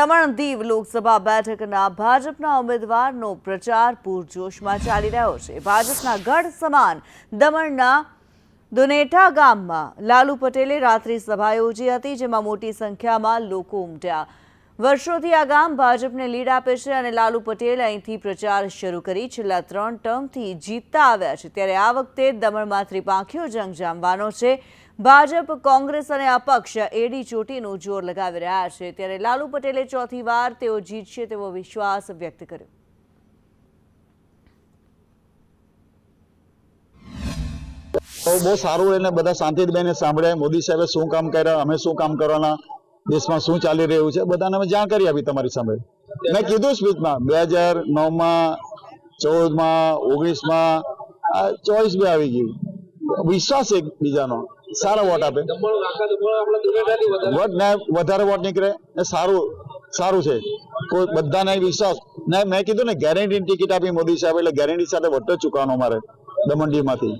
દમણ દીવ લોકસભા બેઠકના ભાજપના ઉમેદવારનો પ્રચાર પૂરજોશમાં ચાલી રહ્યો છે. ભાજપના ગઢ સમાન દમણના દુનેઠા ગામમાં લાલુ પટેલે રાત્રિ સભા યોજી હતી, જેમાં મોટી સંખ્યામાં લોકો ઉમટ્યા. વર્ષોથી આ ગામ ભાજપને લીડ આપે છે અને લાલુ પટેલ અહીંથી પ્રચાર શરૂ કરી છેલ્લા ત્રણ ટર્મથી જીતતા આવ્યા છે. ત્યારે આ વખતે દમણમાં ત્રિપાંખીઓ જંગ જામવાનો છે. ભાજપ, કોંગ્રેસ અને અપક્ષ એડી ચોટીનું જોર લગાવી રહ્યા છે. ત્યારે લાલુ પટેલે ચોથી વાર તેઓ જીતશે તેવો વિશ્વાસ વ્યક્ત કર્યો. બહુ સારું એને બધા શાંતિથી બેને સાંભળ્યા. મોદી સાહેબે શું કામ કર્યા? અમે શું કામ કરવાના? દેશમાં શું ચાલી રહ્યું છે, બધાને અમે જાણકારી આપી તમારી સામે. મેં કીધું સ્પીચમાં બે હજાર નવમાં, ચૌદમાં, ઓગણીસમાં, આ ચોવીસ બી આવી ગયું. વિશ્વાસ એક બીજાનો સારા વોટ આપે. દમણ દમણ વોટ ને વધારે વોટ નીકળે એ સારું સારું છે. કોઈ બધાને વિશ્વાસ. ને મેં કીધું ને ગેરંટી ટિકિટ આપી મોદી સાહેબ, એટલે ગેરંટી સાથે વોટ ચૂકવાનો અમારે દમણડીમાંથી